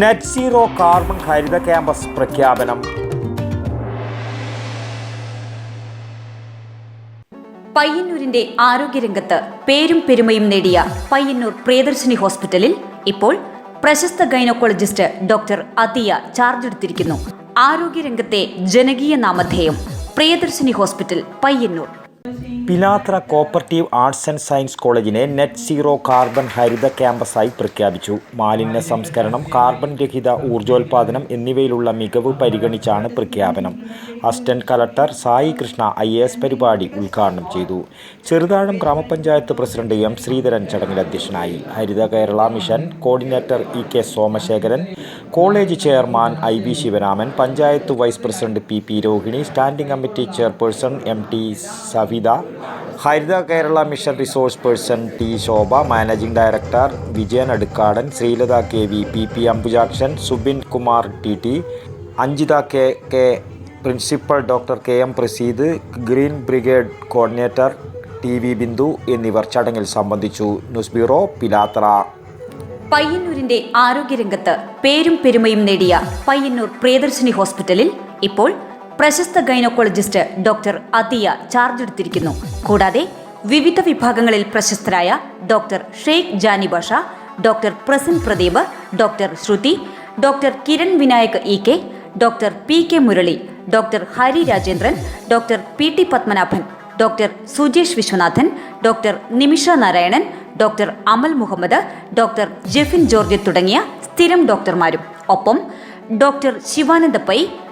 Net zero carbon ഹരിത campus പ്രഖ്യാപനം. പയ്യന്നൂരിന്റെ ആരോഗ്യരംഗത്ത് പേരും പെരുമയും നേടിയ പയ്യന്നൂർ പ്രിയദർശിനി ഹോസ്പിറ്റലിൽ ഇപ്പോൾ പ്രശസ്ത ഗൈനക്കോളജിസ്റ്റ് ഡോക്ടർ അതിയ ചാർജ് എടുത്തിരിക്കുന്നു. ആരോഗ്യരംഗത്തെ ജനകീയ നാമധേയം Priyadarshini hospital Payyanur. Pilathara cooperative arts and science കോളേജിനെ നെറ്റ് സീറോ കാർബൺ ഹരിത ക്യാമ്പസായി പ്രഖ്യാപിച്ചു. മാലിന്യ സംസ്കരണം കാർബൺ രഹിത ഊർജോൽപാദനം എന്നിവയിലുള്ള മികവ് പരിഗണിച്ചാണ് പ്രഖ്യാപനം. Assistant collector Sai Krishna I S പരിപാടി ഉദ്ഘാടനം ചെയ്തു. ചെറുതാഴം ഗ്രാമപഞ്ചായത്ത് പ്രസിഡന്റ് എം ശ്രീധരൻ ചടങ്ങിൽ അധ്യക്ഷനായി. Haritha Kerala mission coordinator E K Somasekharan college chairman I B Sivaraman panchayat vice president P P Rohini standing committee chairperson M T Savitha Haritha Kerala mission resource person T Shobha managing director Vijayan Adukkadan Sreelatha K V P P Ambujakshan Subin Kumar T T Anjitha K K principal doctor K M Praseed green brigade coordinator T V Bindu എന്നിവർ ചടങ്ങിൽ സംബന്ധിച്ചു. News bureau പിലാത്ര പയ്യന്നൂരിന്റെ ആരോഗ്യരംഗത്ത് പേരും പെരുമയും നേടിയ പയ്യന്നൂർ പ്രിയദർശിനി ഹോസ്പിറ്റലിൽ ഇപ്പോൾ പ്രശസ്ത gynaecologist doctor Athiya charge എടുത്തിരിക്കുന്നു. കൂടാതെ വിവിധ വിഭാഗങ്ങളിൽ പ്രശസ്തരായ doctor Sheikh Jani Basha doctor Prasan Pradeep doctor Shruthi doctor Kiran Vinayak E K doctor P K Murali doctor Hari Rajendran doctor P T Padmanabhan doctor Sujesh Viswanathan doctor Nimisha Narayanan doctor Amal Muhammed doctor Jefin George തുടങ്ങിയ സ്ഥിരം ഡോക്ടർമാരും. ഒപ്പം doctor Shivananda Pai